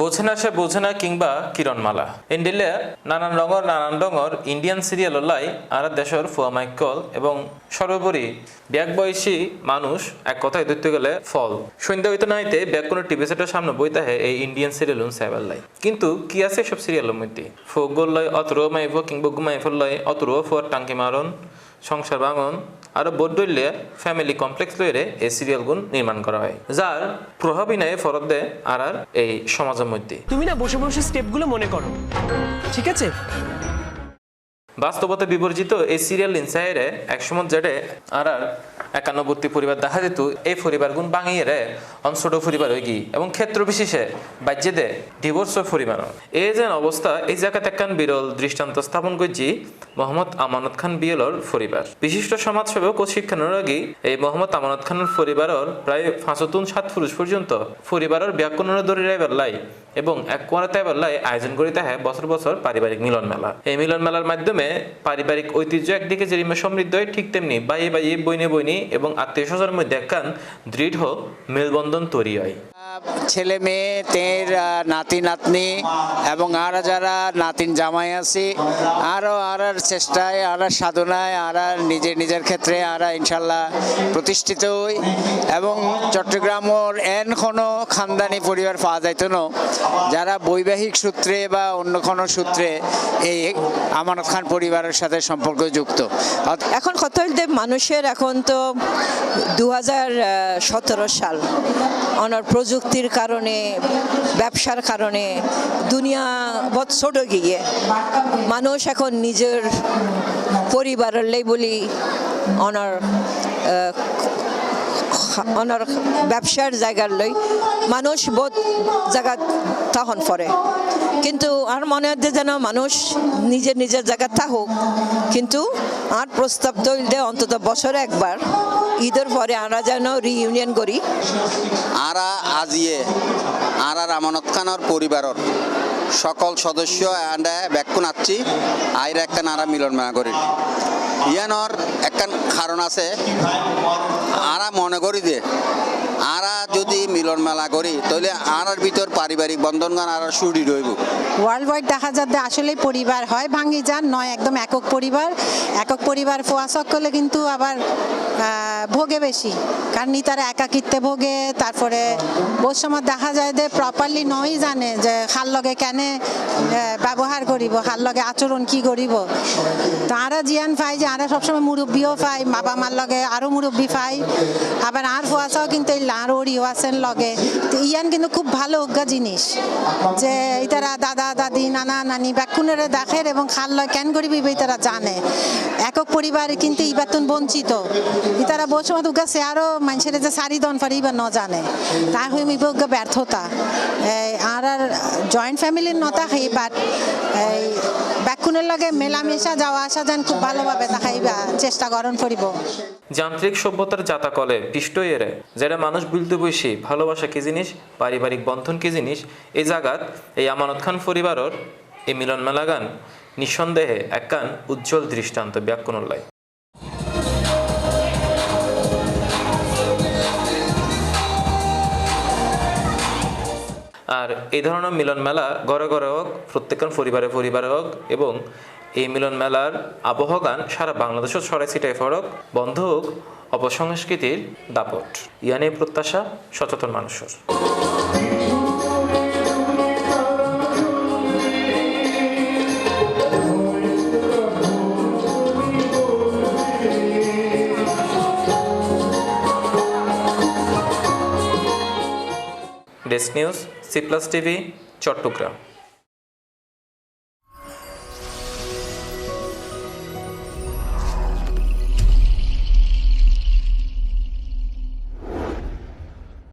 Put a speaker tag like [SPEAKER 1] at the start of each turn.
[SPEAKER 1] বোঝে না সে বোঝে না কিংবা কিরণমালা। ইন্ডিলে নানান রঙর নানান রঙর ইন্ডিয়ান সিরিয়াল লাই, আর দেশের ফুয়ামাইকল এবং সর্বোপরি ব্যাগ বয়সী মানুষ এক কথায় ধরতে গেলে ফল। সন্ধ্যা হইতে না হইতে ব্যাগ কোনো টিভি সেটের সামনে বইতে হয় এই ইন্ডিয়ান সিরিয়াল সাইবার লাই। কিন্তু কি আছে সব সিরিয়ালের মধ্যে? ফোগল লয়, অতরো মাইফ কিংবা গুমাইফল লয়, অতরো ফোর টাঙ্কি মারন সংসার বাঙন আরও বড্ডল্যে ফ্যামিলি কমপ্লেক্স লইরে এই সিরিয়াল গুণ নির্মাণ করা হয় যার প্রভাবই নেয় ফরদ দে আর আর এই সমাজের মধ্যে।
[SPEAKER 2] তুমি না বসে বসে স্টেপগুলো মনে করো ঠিক আছে?
[SPEAKER 1] বাস্তবতা বিবর্জিত এই সিরিয়াল ইনসাইরে একসময় জেটে আর আর একান্নবর্তী পরিবার দেখা যেত, এই পরিবারগুন বাঙিয়ে রে অনছোট পরিবার হয়ে গি এবং ক্ষেত্র বিশেষে বাজ্যে দে ডিভোর্স পরিবার এই যেন অবস্থা, এই জায়গাতে একখান বিরল দৃষ্টান্ত স্থাপন করছি, মোহাম্মদ আমানত খান বিয়েলর পরিবার। বিশিষ্ট সমাজ সমাজসেবক ও শিক্ষানুরাগী, এই মোহাম্মদ আমানত খানের পরিবারের প্রায় পাঁচতুন সাত পুরুষ পর্যন্ত পরিবারের ব্যাকরণের দরিয়ায় বেল্লাই এবং এক কোয়ারাতে বেল্লাই আয়োজন করিতে হয় বছর বছর পারিবারিক মিলন মেলা। এই মিলন মেলার মাধ্যমে পারিবারিক ঐতিহ্য একদিকে যে সমৃদ্ধ হয় ঠিক তেমনি বাইয়ে বাইয়ে বইনে বইনি এবং আত্মীয় স্বজনের মধ্যে একখান দৃঢ় মেলবন্ধন তৈরি হয়।
[SPEAKER 3] ছেলে মেয়ে, তের নাতি, নাতনি এবং আর যারা নাতিন জামাই আছি আরও আর চেষ্টায় আর সাধনায় আর নিজের নিজের ক্ষেত্রে আর ইনশাল্লাহ প্রতিষ্ঠিত হই। এবং চট্টগ্রামের এন কোনো খানদানি পরিবার পাওয়া যাইত না। যারা বৈবাহিক সূত্রে বা অন্য কোনো সূত্রে এই আমানত খান পরিবারের সাথে সম্পর্ক যুক্ত।
[SPEAKER 4] এখন হইতে মানুষের, এখন তো দু সাল। অনর প্রযুক্তির কারণে ব্যবসার কারণে দুনিয়া বত ছোট গিয়ে। মানুষ এখন নিজের পরিবারের লেবলি অনর অনর ব্যবসার জায়গার লই মানুষ বহুত জায়গা তখন পরে কিন্তু আর মনে হয় যেন মানুষ নিজের নিজের জায়গা থাকুক। কিন্তু আর প্রস্তাব তৈলে অন্তত বছরে একবার, ঈদের পরে আমরা যেন রিইউনিয়ন করি।
[SPEAKER 5] আরা আজিয়ে, আর আমানত খানর পরিবারর সকল সদস্য আন্ডা ব্যাকুন আছি আইর একখান আরা মিলন মেলা করি। ইয়ানর একখান কারণ আছে। আরা মনে করি যে, আরা যদি মিলন মেলা করি তাহলে আরার ভিতর পারিবারিক বন্ধন গান আর সুরি রইব
[SPEAKER 6] ওয়ার্ল্ড ওয়াইড দেখা যাচ্ছে আসলে পরিবার হয় ভাঙি যান নয়, একদম একক পরিবার। একক পরিবার ফোয়াশক করলে কিন্তু আবার ভোগে বেশি। কারণ তারা একাকিত্বে ভোগে, তারপরে বহু সময় দেখা যায় যে প্রপারলি নই জানে যে খাল লগে কেনে ব্যবহার করিব, হার লগে আচরণ কি করিব? তো আরা জিয়ান পাই যে আরা সবসময় মুরব্বীও পাই, বাবা মার লগে আরও মুরব্বী পাই। আবার আর ফুয়াশাও কিন্তু এই লাঁড় ওড়িও আছেন লগে। তো ইয়ান কিন্তু খুব ভালো অজ্ঞা জিনিস। যে ইতারা দাদা দাদি নানা নানি ব্যাকুনেরে দেখের এবং খাল লয় কেন করিবি তারা জানে। একক পরিবার কিন্তু ইবাতুন বঞ্চিত। ইতারা বসে মতো গেছে আরও মানুষের যে সারি দন পারি বা ন জানে। তা হয়ে ইবজ্ঞ ব্যর্থতা। আর আর জয়েন্ট ফ্যামিলির নতা খাই বাট মেলামেশা যাওয়া আসা যান খুব ভালোভাবে দেখাইবা, চেষ্টা করিব।
[SPEAKER 1] যান্ত্রিক সভ্যতার জাতাকলে পিষ্ট এরে যেটা মানুষ বিলতে বসে ভালোবাসা কি জিনিস, পারিবারিক বন্ধন কি জিনিস এই জাগাত, এই আমানত খান পরিবারর এই মিলন মেলা গান, নিঃসন্দেহে একখান উজ্জ্বল দৃষ্টান্ত ব্যাকুণল্লাই আর এই ধরনের মিলন মেলা ঘরে ঘরে হোক, প্রত্যেকজন পরিবারে পরিবারে হোক এবং এই মিলন মেলার আবহাওয়া গান সারা বাংলাদেশও ছড়াই ছিটাই ফরক বন্ধ হোক অপসংস্কৃতির দাপট। ইয়ানি প্রত্যাশা, সচেতন মানুষের। Desk news C plus TV Chattogram